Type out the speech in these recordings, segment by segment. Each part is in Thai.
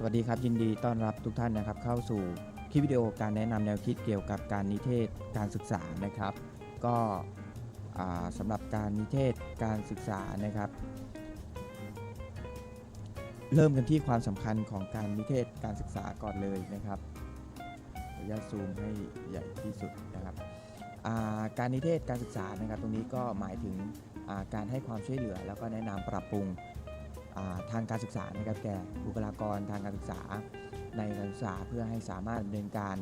สวัสดีครับ ยินดีต้อนรับทุกท่านนะครับ เข้าสู่คลิปวิดีโอการแนะนำแนวคิดเกี่ยวกับการนิเทศการศึกษานะครับ ก็อ่าสำหรับการนิเทศการศึกษานะครับ เริ่มกันที่ความสำคัญของการนิเทศการศึกษาก่อนเลยนะครับขออนุญาตซูมให้ใหญ่ที่สุดนะครับาการนิเทศการศึกษานะครับ ตรงนี้ก็หมายถึงาการให้ความช่วยเหลือ แล้วก็แนะนำปรับปรุง ทางการศึกษานะครับแก่บุคลากรทางการศึกษาในการศึกษาเพื่อให้สามารถดำเนินการ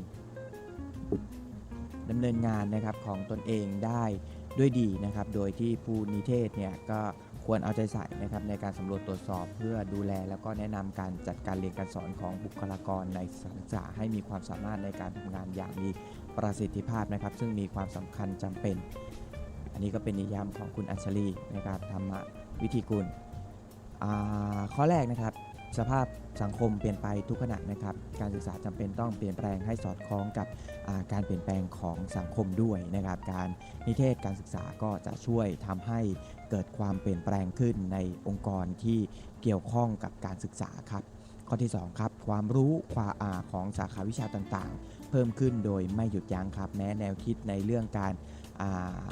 ดำเนินงานนะครับของตนเองได้ด้วยดีนะครับ โดยที่ผู้นิเทศเนี่ยก็ควรเอาใจใส่นะครับในการสำรวจตรวจสอบเพื่อดูแล แล้วก็แนะนำการจัดการเรียนการสอนของบุคลากรในสถานศึกษาให้มีความสามารถในการทำงานอย่างมีประสิทธิภาพนะครับ ซึ่งมีความสำคัญจำเป็น อันนี้ก็เป็นนิยามของคุณอัญชลีนะครับธรรมวิธีกุล ข้อแรกนะครับสภาพสังคมเปลี่ยนไปทุกขณะนะครับ การศึกษาจำเป็นต้องเปลี่ยนแปลงให้สอดคล้องกับการเปลี่ยนแปลงของสังคมด้วยนะครับ การนิเทศการศึกษาก็จะช่วยทำให้เกิดความเปลี่ยนแปลงขึ้นในองค์กรที่เกี่ยวข้องกับการศึกษาครับ ข้อที่สองครับความรู้ความอาของสาขาวิชาต่างๆ เพิ่มขึ้นโดยไม่หยุดยั้งครับ แม้แนวคิดในเรื่องการา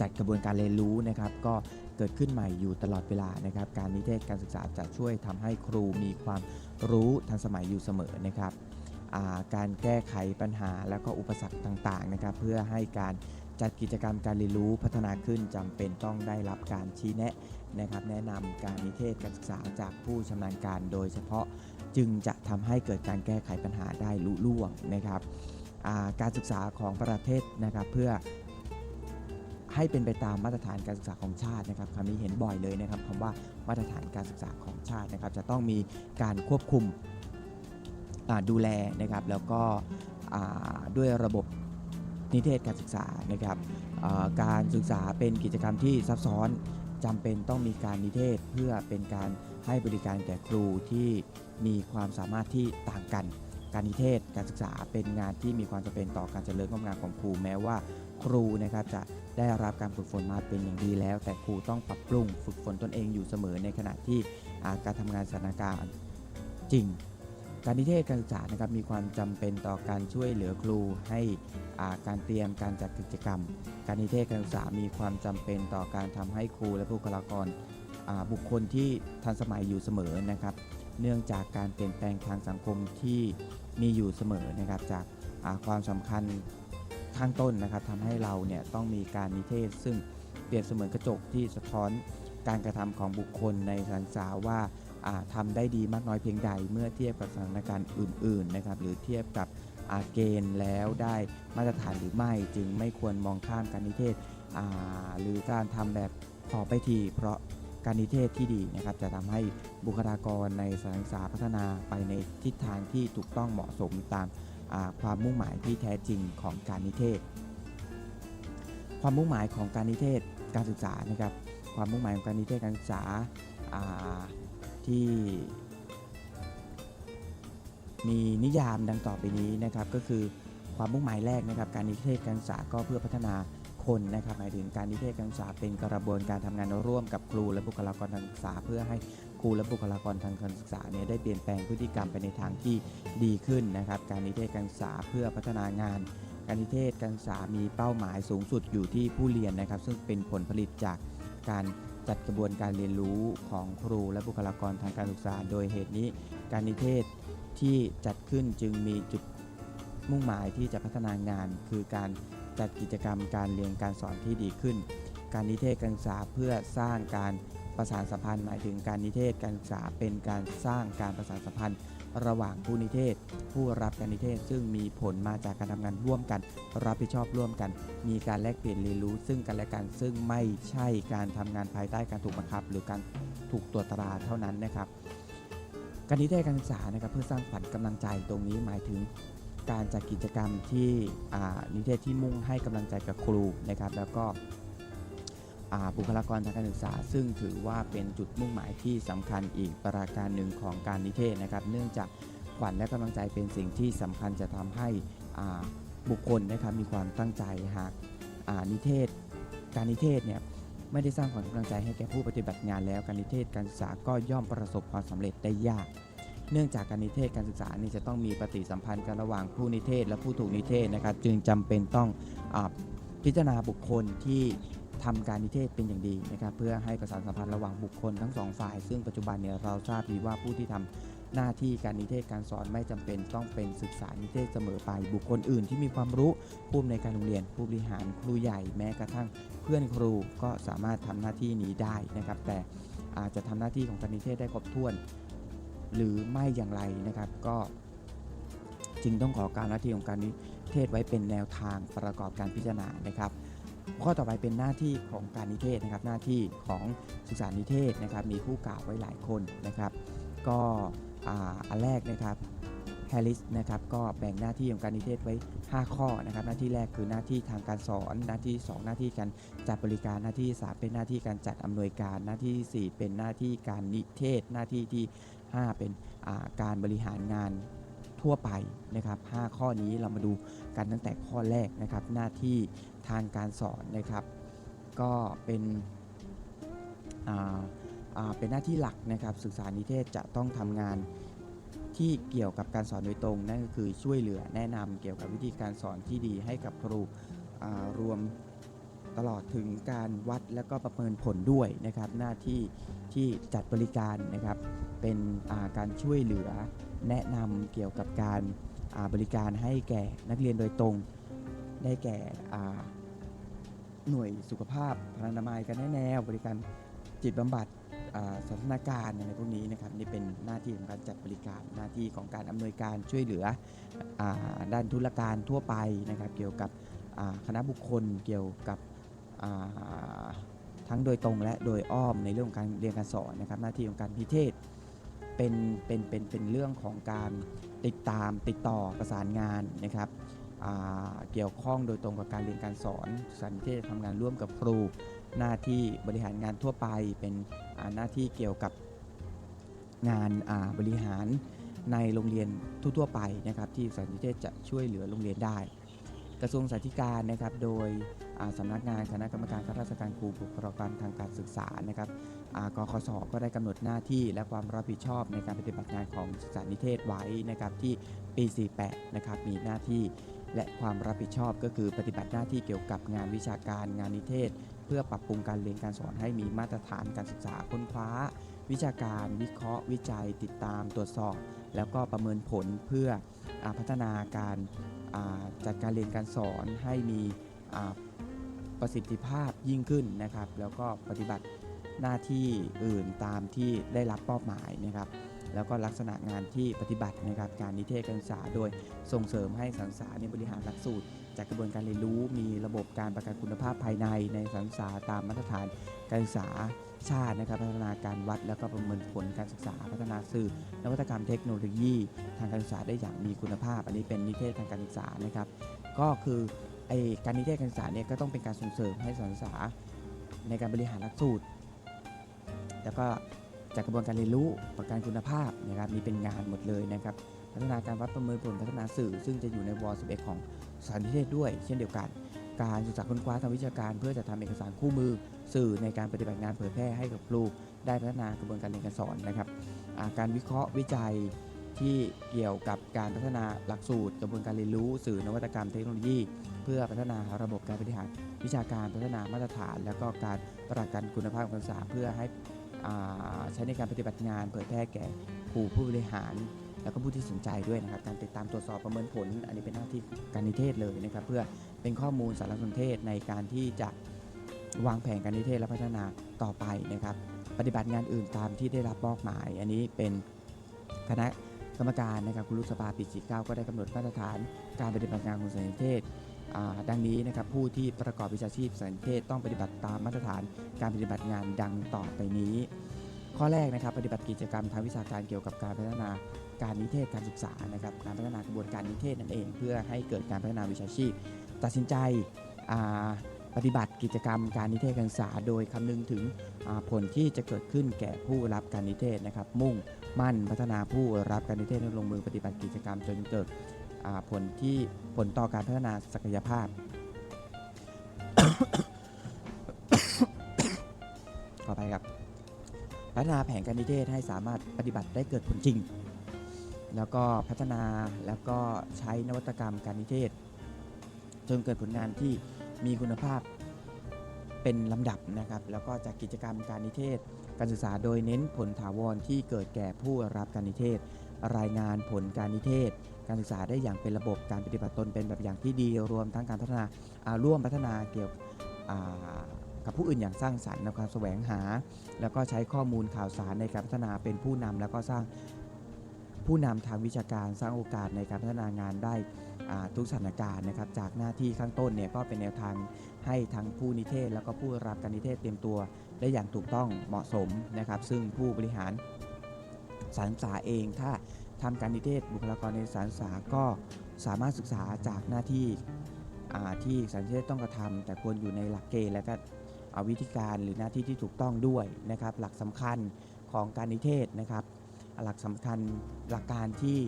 จัดกระบวนการเรียนรู้นะครับ ก็ กิดขึ้นใหม่อยู่ตลอดเวลานะครับ การนิเทศการศึกษาจะช่วยทำให้ครูมีความรู้ทันสมัยอยู่เสมอนะครับาการแก้ไขปัญหาแล้วก็อุปสรรคต่างๆนะครับ เพื่อให้การจัดกิจกรรมการเรียนรู้พัฒนาขึ้นจำเป็นต้องได้รับการชี้แนะนะครับ แนะนำการนิเทศการศึกษาจากผู้ชำนาญการโดยเฉพาะจึงจะทำให้เกิดการแก้ไขปัญหาได้ลุล่วงนะครับาการศึกษาของประเทศนะครับเพื่อ ให้เป็นไปตามมาตรฐานการศึกษาของชาตินะครับคำนี้เห็นบ่อยเลยนะครับคำว่ามาตรฐานการศึกษาของชาตินะครับ จะต้องมีการควบคุมดูแลนะครับ แล้วก็ด้วยระบบนิเทศการศึกษานะครับการศึกษาเป็นกิจกรรมที่ซับซ้อนจำเป็นต้องมีการนิเทศเพื่อเป็นการให้บริการแก่ครูที่มีความสามารถที่ต่างกัน การนิเทศการศึกษาเป็นงานที่มีความจำเป็นต่อการเจริญงอกงามของครูแม้ว่าครูนะครับจะ ได้รับการฝึกฝนมาเป็นอย่างดีแล้ว แต่ครูต้องปรับปรุงฝึกฝนตนเองอยู่เสมอในขณะที่าการทำงานสถานการณ์จริง การนิเทศการศึกษานะครับมีความจำเป็นต่อการช่วยเหลือครูให้าการเตรียมการจัดกิจกรรม การนิเทศการศึกษามีความจำเป็นต่อการทำให้ครูและบุคลากรบุคคลที่ทันสมัยอยู่เสมอนะครับ เนื่องจากการเปลี่ยนแปลงทางสังคมที่มีอยู่เสมอนะครับจากาความสำคัญ ข้างต้นนะครับทำให้เราเนี่ยต้องมีการนิเทศ ซึ่งเปรียบเสมือนกระจกที่สะท้อนการกระทำของบุคคลในสถานศึกษาว่าอ่าทำได้ดีมากน้อยเพียงใด เมื่อเทียบกับสถานการณ์อื่นๆนะครับหรือเทียบกับอาเกณฑ์แล้วได้มาตรฐานหรือไม่จึงไม่ควรมองข้ามการนิเทศหรือการทำแบบพอไปทีเพราะการนิเทศที่ดีนะครับจะทำให้บุคลากรในสถานศึกษาพัฒนาไปในทิศทางที่ถูกต้องเหมาะสมตาม ความมุ่งหมายที่แท้จริงของการนิเทศ ความมุ่งหมายของการนิเทศการศึกษานะครับความมุ่งหมายของการนิเทศการศึกษาาที่มีนิยามดังต่อไปนี้นะครับก็คือความมุ่งหมายแรกนะครับ การนิเทศการศึกษาก็เพื่อพัฒนาคนนะครับหมายถึงการนิเทศการศึกษาเป็นกระบวนการทำงานร่วมกับครูและบุคลากรทางศึกษาเพื่อให้ ครูและบุคลากรทางการศึกษาเนี่ยได้เปลี่ยนแปลงพฤติกรรมไปในทางที่ดีขึ้นนะครับ การนิเทศการศึกษาเพื่อพัฒนางาน การนิเทศการศึกษามีเป้าหมายสูงสุดอยู่ที่ผู้เรียนนะครับ ซึ่งเป็นผลผลิตจากการจัดกระบวนการเรียนรู้ของครูและบุคลากรทางการศึกษา โดยเหตุนี้ การนิเทศที่จัดขึ้นจึงมีจุดมุ่งหมายที่จะพัฒนางาน คือการจัดกิจกรรมการเรียนการสอนที่ดีขึ้น การนิเทศการศึกษาเพื่อสร้างการ ประสานสัมพันธ์หมายถึงการนิเทศการศึกษาเป็นการสร้างการประสานสัมพันธ์ ระหว่างผู้นิเทศ ผู้รับการนิเทศซึ่งมีผลมาจากการทำงานร่วมกัน รับผิดชอบร่วมกัน มีการแลกเปลี่ยนเรียนรู้ ซึ่งกันและกันซึ่งไม่ใช่การทำงานภายใต้การถูกบังคับ หรือการถูกตรวจตราเท่านั้นนะครับ การนิเทศการศึกษานะครับเพื่อสร้างขวัญกำลังใจตรงนี้หมายถึงการจัดกิจกรรมที่นิเทศที่มุ่งให้กำลังใจกับครูนะครับ แล้วก็ บุคลากรทางการศึกษา ซึ่งถือว่าเป็นจุดมุ่งหมายที่สำคัญอีกประการหนึ่งของการนิเทศนะครับ เนื่องจากขวัญและกำลังใจเป็นสิ่งที่สำคัญจะทำให้บุคคลนะครับมีความตั้งใจหากนิเทศ การนิเทศเนี่ยไม่ได้สร้างขวัญกำลังใจให้แก่ผู้ปฏิบัติงานแล้วการนิเทศการศึกษาก็ย่อมประสบความสำเร็จได้ยาก เนื่องจากการนิเทศการศึกษานี่จะต้องมีปฏิสัมพันธ์กันระหว่างผู้นิเทศและผู้ถูกนิเทศนะครับ จึงจำเป็นต้องอพิจารณาบุคคลที่ ทำการนิเทศเป็นอย่างดีนะครับเพื่อให้ประสานสัมพันธ์ระหว่างบุคคลทั้งสองฝ่าย ซึ่งปัจจุบันเนี่ยเราทราบดีว่าผู้ที่ทำหน้าที่การนิเทศการสอนไม่จำเป็นต้องเป็นศึกษานิเทศเสมอไป บุคคลอื่นที่มีความรู้ผู้อำนวยการโรงเรียน ผู้บริหารครูใหญ่แม้กระทั่งเพื่อนครูก็สามารถทำหน้าที่นี้ได้นะครับ แต่อาจจะทำหน้าที่ของการนิเทศได้ครบถ้วน หรือไม่อย่างไรนะครับ ก็จึงต้องขอการหน้าที่ของการนิเทศไว้เป็นแนวทางประกอบการพิจารณานะครับ ข้อต่อไปเป็นหน้าที่ของการนิเทศนะครับ หน้าที่ของศึกษานิเทศนะครับ มีผู้กล่าวไว้หลายคนนะครับ ก็อ,อันแรกนะครับแฮริสนะครับก็แบ่งหน้าที่ของการนิเทศไว้ 5 ข้อนะครับ หน้าที่แรกคือหน้าที่ทางการสอน หน้าที่ 2 หน้าที่การจัดบริการหน้าที่ 3 เป็นหน้าที่การจัดอำนวยการ หน้าที่ 4 เป็นหน้าที่การนิเทศ หน้าที่ที่ 5 เป็นการบริหารงานทั่วไปนะครับ 5 ข้อนี้เรามาดูกันตั้งแต่ข้อแรกนะครับ หน้าที่ ทางการสอนนะครับ ก็เป็นเป็นหน้าที่หลักนะครับศึกษานิเทศจะต้องทำงานที่เกี่ยวกับการสอนโดยตรง นั่นก็คือช่วยเหลือแนะนำเกี่ยวกับวิธีการสอนที่ดีให้กับครูรวมตลอดถึงการวัดและก็ประเมินผลด้วยนะครับ หน้าที่ที่จัดบริการนะครับ เป็นาการช่วยเหลือแนะนำเกี่ยวกับการาบริการให้แก่นักเรียนโดยตรง ได้แก่หน่วยสุขภาพพลานามัยการแนะแนวบริการจิตบำบัดอ่าสันทนาการอะไรพวกนี้นะครับนี่เป็นหน้าที่ของการจัดบริการหน้าที่ของการอำนวยการช่วยเหลืออด้านธุรการทั่วไปนะครับ เกี่ยวกับคณะบุคคลเกี่ยวกับทั้งโดยตรงและโดยอ้อมในเรื่องของการเรียนการสอนนะครับ หน้าที่ของการพิเทศเป็นเป็นเป็นเป็นเรื่องของการติดตามติดต่อประสานงานนะครับ เกี่ยวข้องโดยตรงกับการเรียนการสอนสันนิเทศทำงานร่วมกับครู หน้าที่บริหารงานทั่วไป เป็นหน้าที่เกี่ยวกับงานาบริหารในโรงเรียนทั่วๆไปนะครับที่สันนิเทศจะช่วยเหลือโรงเรียนได้ กระทรวงสาธารณการนะครับโดยสำนักงานคณะกรรมการข้าราชการครูบุคลากรทางการศึกษานะครับกคสก็ได้กำหนดหน้าที่และความรับผิดชอบในการปฏิบัติงานของศึกษานิเทศไว้นะครับที่ปี 48 นะครับมีหน้าที่ และความรับผิดชอบก็คือปฏิบัติหน้าที่เกี่ยวกับงานวิชาการงานนิเทศ เพื่อปรับปรุงการเรียนการสอนให้มีมาตรฐานการศึกษาค้นคว้า วิชาการวิเคราะห์ วิจัยติดตามตรวจสอบ แล้วก็ประเมินผลเพื่ออพัฒนาการจัดการเรียนการสอนให้มีประสิทธิภาพยิ่งขึ้นนะครับ แล้วก็ปฏิบัติหน้าที่อื่นตามที่ได้รับมอบหมายนะครับ แล้วก็ลักษณะงานที่ปฏิบัตินะครับการนิเทศการศึกษาโดยส่งเสริมให้สถานศึกษาในยบริหารหลักสูตร จากกระบวนการเรียนรู้มีระบบการประกันคุณภาพภายในในสถานศึกษาตามมาตรฐานการศึกษาชาตินะครับพัฒนาการวัดแล้วก็ประเมินผลการศึกษาพัฒนาสื่อนวัตกรรมเทคโนโลยี ทางการศึกษาได้อย่างมีคุณภาพ อันนี้เป็นนิเทศทางการศึกษานะครับ ก็คือไอการนิเทศการศึกษาเนี่ยก็ต้องเป็นการส่งเสริมให้สถานศึกษาในการบริหารหลักสูตร แล้วก็ จากกระบวนการเรียนรู้ประกันคุณภาพนะครับมีเป็นงานหมดเลยนะครับ พัฒนาการวัดประเมินผลพัฒนาสื่อ ซึ่งจะอยู่ในวอล11 ของสารนิเทศด้วย เช่นเดียวกัน การศึกษาค้นคว้าทางวิชาการ เพื่อจะทำเอกสารคู่มือ สื่อในการปฏิบัติงานเผยแพร่ให้กับครู ได้พัฒนากระบวนการเรียนการสอนนะครับาการวิเคราะห์วิจัยที่เกี่ยวกับการพัฒนาหลักสูตร กระบวนการเรียนรู้สื่อนวัตกรรมเทคโนโลยี เพื่อพัฒนาระบบการบริหารวิชาการพัฒนามาตรฐาน แล้วก็การประกันคุณภาพการศึกษาเพื่อให้ ใช้ในการปฏิบัติงานเผยแพร่แก่ครูผู้บริหาร แล้วก็ผู้ที่สนใจด้วยนะครับ การติดตามตรวจสอบประเมินผล อันนี้เป็นหน้าที่การนิเทศเลยนะครับ เพื่อเป็นข้อมูลสารสนเทศในการที่จะวางแผนการนิเทศและพัฒนาต่อไปนะครับ ปฏิบัติงานอื่นตามที่ได้รับมอบหมาย อันนี้เป็นคณะกรรมการนะครับคุณรุสภาปีจิเก้าก็ได้กำหนดมาตรฐานการปฏิบัติงานของสารสนเทศ ดังนี้นะครับผู้ที่ประกอบวิชาชีพสารนิเทศต้องปฏิบัติตามมาตรฐานการปฏิบัติงานดังต่อไปนี้ ข้อแรกนะครับปฏิบัติกิจกรรมทางวิชาการเกี่ยวกับการพัฒนาการนิเทศการศึกษานะครับการพัฒนากระบวนการนิเทศนั่นเอง เพื่อให้เกิดการพัฒนาวิชาชีพ ตัดสินใจปฏิบัติกิจกรรมการนิเทศการศึกษา โดยคำนึงถึงผลที่จะเกิดขึ้นแก่ผู้รับการนิเทศนะครับ มุ่งมั่นพัฒนาผู้รับการนิเทศให้ลงมือปฏิบัติกิจกรรมจนเกิด ผลที่ผลต่อการพัฒนาศักยภาพ ขอไปครับ พัฒนาแผนการนิเทศให้สามารถปฏิบัติได้เกิดผลจริง แล้วก็พัฒนาแล้วก็ใช้นวัตกรรมการนิเทศ จนเกิดผลงานที่มีคุณภาพเป็นลำดับนะครับ แล้วก็จากกิจกรรมการนิเทศ การศึกษาโดยเน้นผลถาวรที่เกิดแก่ผู้รับการนิเทศ รายงานผลการนิเทศ การศึกษาได้อย่างเป็นระบบการปฏิบัติตนเป็นแบบอย่างที่ดีรวมทั้งการพัฒนาาร่วมพัฒนาเกี่ยวกับผู้อื่นอย่างสร้างสรรค์ในความแสวงหา แล้วก็ใช้ข้อมูลข่าวสารในการพัฒนาเป็นผู้นำแล้วก็สร้างผู้นำทางวิชาการสร้างโอกาสในการพัฒนางานได้ทุกสถานการณ์นะครับ จากหน้าที่ข้างต้นเนี่ยก็เป็นแนวทางให้ทั้งผู้นิเทศ แล้วก็ผู้รับการนิเทศเตรียมตัว ได้อย่างถูกต้องเหมาะสมนะครับ ซึ่งผู้บริหารสารศึกษาเองถ้า ทำการนิเทศบุคลากรในสารศึกษาก็สามารถศึกษาจากหน้าที่ที่สารนิเทศต้องกระทำแต่ควรอยู่ในหลักเกณฑ์และก็เอาวิธีการหรือหน้าที่ที่ถูกต้องด้วยนะครับ หลักสำคัญของการนิเทศนะครับ หลักสำคัญหลักการที่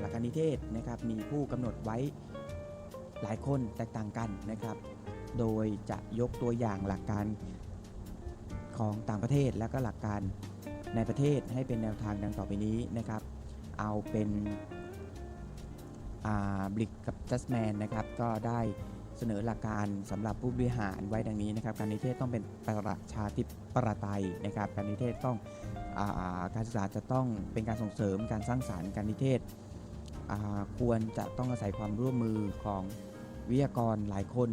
หลักการนิเทศนะครับมีผู้กำหนดไว้หลายคนแตกต่างกันนะครับ โดยจะยกตัวอย่างหลักการของต่างประเทศและก็หลักการในประเทศให้เป็นแนวทางดังต่อไปนี้นะครับ เอาเป็นบลิกกับจัสแมนนะครับ ก็ได้เสนอหลักการสำหรับผู้บริหารไว้ดังนี้นะครับ การนิเทศต้องเป็นประชาธิปไตยนะครับ การนิเทศต้องอการศึกษาจะต้องเป็นการส่งเสริมการสร้างสารรค์การนิเทศควรจะต้องอาศัยความร่วมมือของวิทยากรหลายคน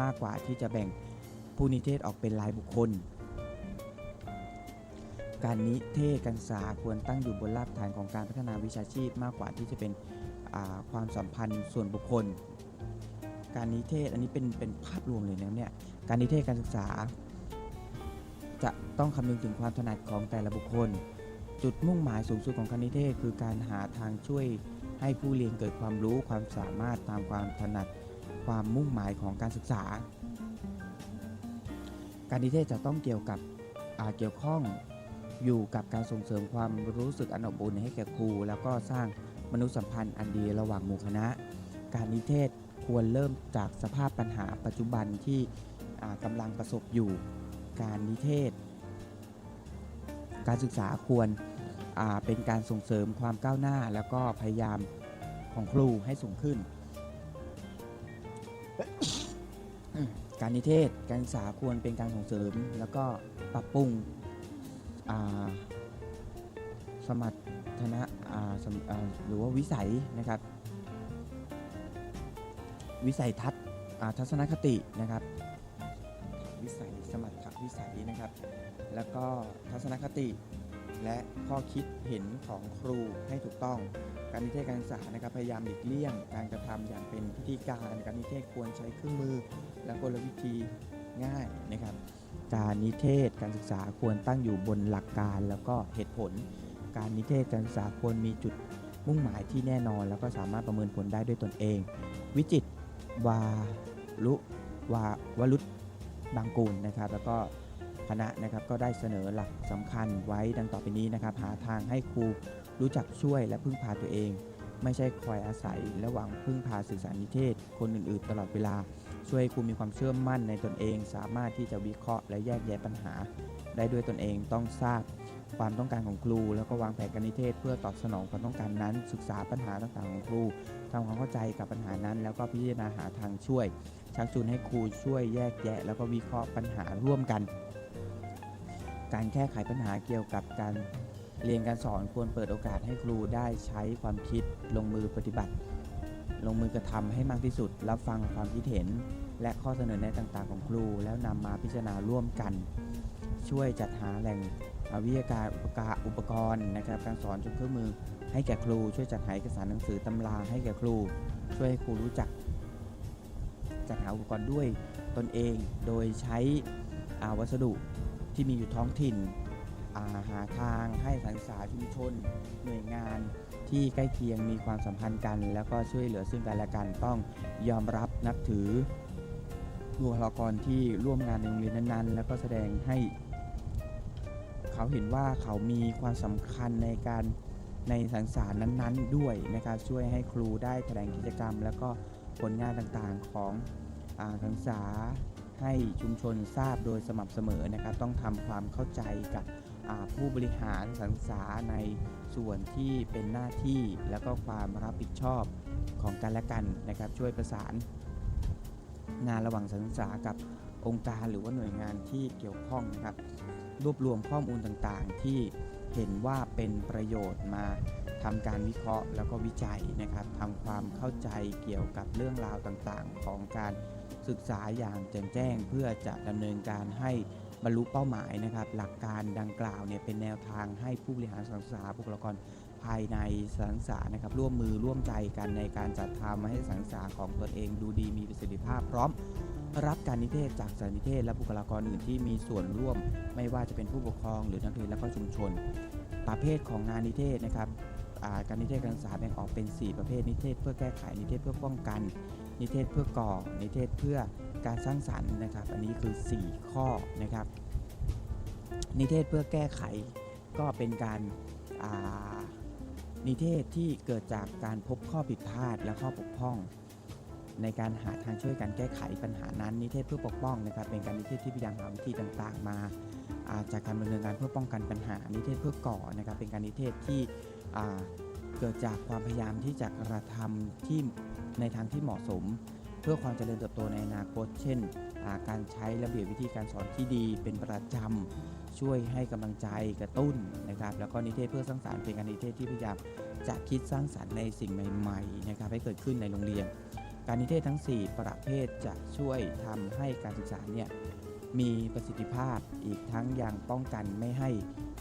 มากกว่าที่จะแบ่งผู้นิเทศออกเป็นรายบุคคล การนิเทศการศึกษาควรตั้งอยู่บนรากฐานของการพัฒนาวิชาชีพมากกว่าที่จะเป็นความสัมพันธ์ส่วนบุคคล การนิเทศอันนี้เป็นเป็นภาพรวมเลยนะเนี่ยการนิเทศการศึกษา จะต้องคำนึงถึงความถนัดของแต่ละบุคคล จุดมุ่งหมายสูงสุดของการนิเทศ คือการหาทางช่วยให้ผู้เรียนเกิดความรู้ความสามารถตามความถนัดความมุ่งหมายของการศึกษา การนิเทศจะต้องเกี่ยวกับเกี่ยวข้อง อยู่กับการส่งเสริมความรู้สึกอันอบอุ่นให้แก่ครู แล้วก็สร้างมนุษยสัมพันธ์อันดีระหว่างหมู่คณะ การนิเทศควรเริ่มจากสภาพปัญหาปัจจุบันที่อ่ากำลังประสบอยู่ การนิเทศ การศึกษาควรเป็นการส่งเสริมความก้าวหน้า แล้วก็พยายามของครูให้สูงขึ้น การนิเทศการศึกษาควรเป็นการส่งเสริม แล้วก็ปรับปรุง สมรรถนะหรือว่าวิสัยนะครับ วิสัยทัศน์ทัศนคตินะครับ วิสัยสมรรถวิสัยนะครับ แล้วก็ทัศนคติและข้อคิดเห็นของครูให้ถูกต้องการนิเทศการศึกษานะครับพยายามหลีกเลี่ยง การกระทำอย่างเป็นพิธีการการนิเทศควรใช้เครื่องมือ และกลวิธีง่ายนะครับ การนิเทศการศึกษาควรตั้งอยู่บนหลักการ แล้วก็เหตุผล การนิเทศการศึกษาควรมีจุดมุ่งหมายที่แน่นอน แล้วก็สามารถประเมินผลได้ด้วยตนเอง วิจิตวาลุวาวรุษบางกูลนะครับ แล้วก็คณะนะครับก็ได้เสนอหลักสำคัญไว้ดังต่อไปนี้นะครับ หาทางให้ครูรู้จักช่วยและพึ่งพาตัวเอง ไม่ใช่คอยอาศัย และหวังพึ่งพาสื่อสารนิเทศ คนอื่น ๆ ตลอดเวลา ช่วยให้ครูมีความเชื่อมั่นในตนเอง สามารถที่จะวิเคราะห์และแยกแยะปัญหา ได้ด้วยตนเองต้องทราบความต้องการของครู แล้วก็วางแผนการนิเทศ เพื่อตอบสนองความต้องการนั้น ศึกษาปัญหาต่างๆของครูทำความเข้าใจกับปัญหานั้น แล้วก็พิจารณาหาทางช่วย ชักจูงให้ครูช่วยแยกแยะ แล้วก็วิเคราะห์ปัญหาร่วมกัน การแก้ไขปัญหาเกี่ยวกับการเรียนการสอนควรเปิดโอกาสให้ครูได้ใช้ความคิดลงมือปฏิบัติ ลงมือกระทำให้มากที่สุด รับฟังความคิดเห็น และข้อเสนอแนะต่างๆ ของครู แล้วนำมาพิจารณาร่วมกัน ช่วยจัดหาแหล่งวิทยาการอุปกรณ์อุปกรณ์นะครับการสอนจนเครื่องมือ ให้แก่ครู ช่วยจัดหาเอกสารหนังสือตำราให้แก่ครู ช่วยให้ครูรู้จัก จัดหาอุปกรณ์ด้วยตนเอง โดยใช้วัสดุที่มีอยู่ท้องถิ่นาหาทางให้สถานศึกษาชุมชน หน่วยงาน ที่ใกล้เคียงมีความสัมพันธ์กัน แล้วก็ช่วยเหลือซึ่งกันและกันต้องยอมรับนับถือบุคลากรที่ร่วมงานในโรงเรียนนั้นๆ แล้วก็แสดงให้เขาเห็นว่าเขามีความสำคัญในการในสังสารนั้นๆ ด้วยนะครับช่วยให้ครูได้แถลงกิจกรรม แล้วก็ผลงานต่างๆของอาสังษา ให้ชุมชนทราบโดยสม่ำเสมอนะครับ ต้องทำความเข้าใจกับผู้บริหารสังษาในส่วนที่เป็นหน้าที่แล้วก็ความรับผิดชอบของกันและกันนะครับ ช่วยประสานงานระหว่างสถานศึกษากับองค์การหรือว่าหน่วยงานที่เกี่ยวข้องนะครับ รวบรวมข้อมูลต่างๆ ที่เห็นว่าเป็นประโยชน์มาทำการวิเคราะห์แล้วก็วิจัยนะครับทำความเข้าใจเกี่ยวกับเรื่องราวต่างๆ ของการ ศึกษาอย่างแจ่มแจ้งเพื่อจะดำเนินการให้บรรลุเป้าหมายนะครับ หลักการดังกล่าวเนี่ยเป็นแนวทางให้ผู้บริหารสถานศึกษาบุคลากรภายในสถานศึกษานะครับร่วมมือร่วมใจกันในการจัดทำให้สถานศึกษาของตนเองดูดีมีประสิทธิภาพพร้อม รับการนิเทศจากสานนิเทศ และบุคลากรอื่นที่มีส่วนร่วม ไม่ว่าจะเป็นผู้ปกครองหรือนักเรียนและก็ชุมชน ประเภทของงานนิเทศนะครับการนิเทศการศึกษาแบ่งออกเป็น 4 ประเภทนิเทศ เพื่อแก้ไขนิเทศเพื่อป้องกัน นิเทศเพื่อก่อ นิเทศเพื่อการสร้างสรรค์นะครับ อันนี้คือ 4 ข้อนะครับ นิเทศเพื่อแก้ไขก็เป็นการานิเทศที่เกิดจากการพบข้อผิดพลาดและข้อบกพร่อง ในการหาทางช่วยกันแก้ไขปัญหานั้น นิเทศเพื่อปกป้องนะครับ เป็นการนิเทศที่พยายามหาวิธีต่างๆ มาาจากการดำเนินงานเพื่อป้องกันปัญหา นิเทศเพื่อก่อนะครับ เป็นการนิเทศที่ เกิดจากความพยายามที่จะกระทำที่ในทางที่เหมาะสม เพื่อความเจริญเติบโตในอนาคต เช่นาการใช้ระเบียบวิธีการสอนที่ดีเป็นประจำช่วยให้กำลังใจกระตุ้นนะครับ แล้วก็นิเทศเพื่อสร้างสรรค์เป็นการนิเทศที่พยายามจะคิดสร้างสรรค์ในสิ่งใหม่ๆนะครับให้เกิดขึ้นในโรงเรียน การนิเทศทั้ง 4 ประเภทจะช่วยทำให้การศึกษาเนี่ยมีประสิทธิภาพอีกทั้งยังป้องกันไม่ให้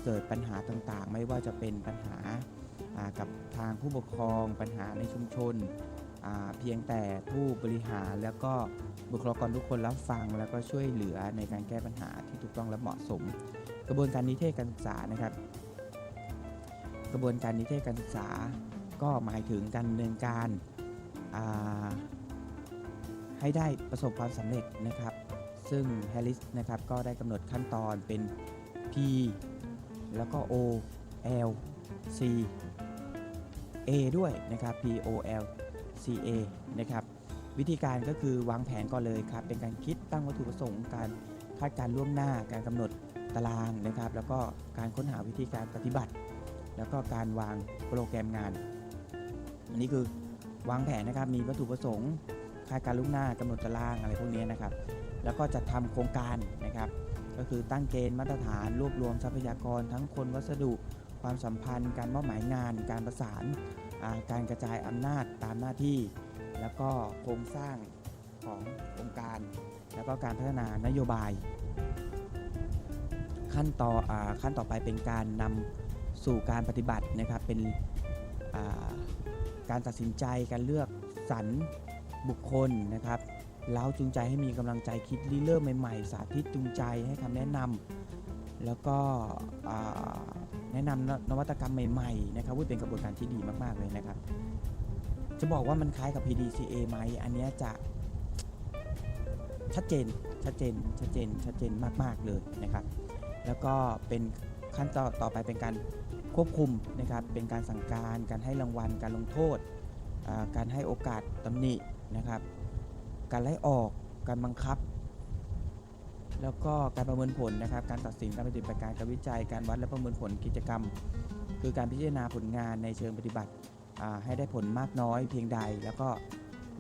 เกิดปัญหาต่างๆ ไม่ว่าจะเป็นปัญหา กับทางผู้ปกครองปัญหาในชุมชน เพียงแต่ผู้บริหารแล้วก็บุคลากรทุกคนรับฟัง แล้วก็ช่วยเหลือในการแก้ปัญหาที่ถูกต้องและเหมาะสม กระบวนการนิเทศการศึกษานะครับ กระบวนการนิเทศการศึกษา ก็หมายถึงการดำเนินการาให้ได้ประสบความสำเร็จนะครับ ซึ่งแฮร์ริสนะครับก็ได้กำหนดขั้นตอนเป็น P แล้วก็ O L C A ด้วยนะครับ P O L C A นะครับวิธีการก็คือวางแผนก่อนเลยครับ เป็นการคิดตั้งวัตถุประสงค์ การคาดการล่วงหน้า การกำหนดตารางนะครับ แล้วก็การค้นหาวิธีการปฏิบัติ แล้วก็การวางโปรแกรมงาน อันนี้คือวางแผนนะครับ มีวัตถุประสงค์ คาดการล่วงหน้ากำหนดตารางอะไรพวกนี้นะครับ แล้วก็จัดทำโครงการนะครับ ก็คือตั้งเกณฑ์มาตรฐานรวบรวมทรัพยากรทั้งคนวัสดุ ความสัมพันธ์ การมอบหมายงาน การประสานการกระจายอำนาจตามหน้าที่ แล้วก็โครงสร้างขององค์การ แล้วก็การพัฒนานโยบาย ขั้นต่ออขั้นต่อไปเป็นการนำสู่การปฏิบัตินะครับเป็นการตัดสินใจการเลือกสรรบุคคลนะครับเล้าจูงใจให้มีกำลังใจคิดริเริ่มใหม่ๆ สาธิตจูงใจให้คำแนะนำแล้วก็ แนะนำนวัตกรรมใหม่ๆนะครับว่าเป็นกระบวนการที่ดีมากๆเลยนะครับ จะบอกว่ามันคล้ายกับ PDCA ไหมอันนี้จะชัดเจนชัดเจนชัดเจนชัดเจนมากๆเลยนะครับ แล้วก็เป็นขั้นต่อต่อไปเป็นการควบคุมนะครับ เป็นการสั่งการ การให้รางวัล การลงโทษ การให้โอกาสตำหนินะครับ การไล่ออก การบังคับ แล้วก็การประเมินผลนะครับ การตัดสินการปฏิบัติการการวิจัย การวัดและประเมินผลกิจกรรม คือการพิจารณาผลงานในเชิงปฏิบัติให้ได้ผลมากน้อยเพียงใด แล้วก็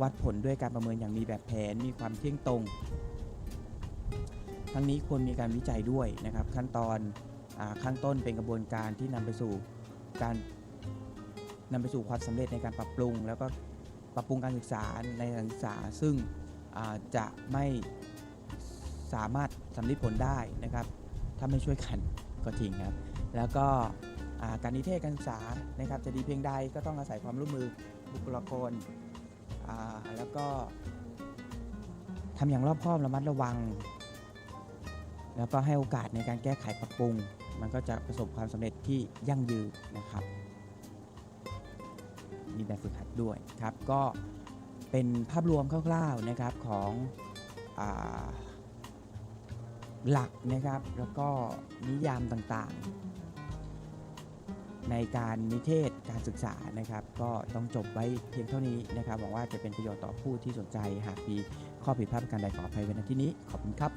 วัดผลด้วยการประเมินอย่างมีแบบแผนมีความเที่ยงตรง ทั้งนี้ควรมีการวิจัยด้วยนะครับ ขั้นตอนอาข้างต้นเป็นกระบวนการที่นำไปสู่การนำไปสู่ความสำเร็จในการปรับปรุง แล้วก็ปรับปรุงการศึกษาในการศึกษาซึ่งจะไม่ สามารถสำลิดผลได้นะครับ ถ้าไม่ช่วยกันก็จริงครับ แล้วก็การนิเทศการศึกษานะครับจะดีเพียงใดก็ต้องอาศัยความร่วมมือบุคลากรแล้วก็ทำอย่างรอบคอบระมัดระวัง แล้วก็ให้โอกาสในการแก้ไขปรับปรุง มันก็จะประสบความสำเร็จที่ยั่งยืนนะครับมีแบบฝึกหัดด้วยครับ ก็เป็นภาพรวมคร่าวๆนะครับของ หลักนะครับ แล้วก็นิยามต่างๆ ในการนิเทศการศึกษานะครับ ก็ต้องจบไว้เพียงเท่านี้นะครับหวังว่าจะเป็นประโยชน์ต่อผู้ที่สนใจหากมีข้อผิดพลาดประการใดขออภัยไว้ณที่นี้ขอบคุณครับ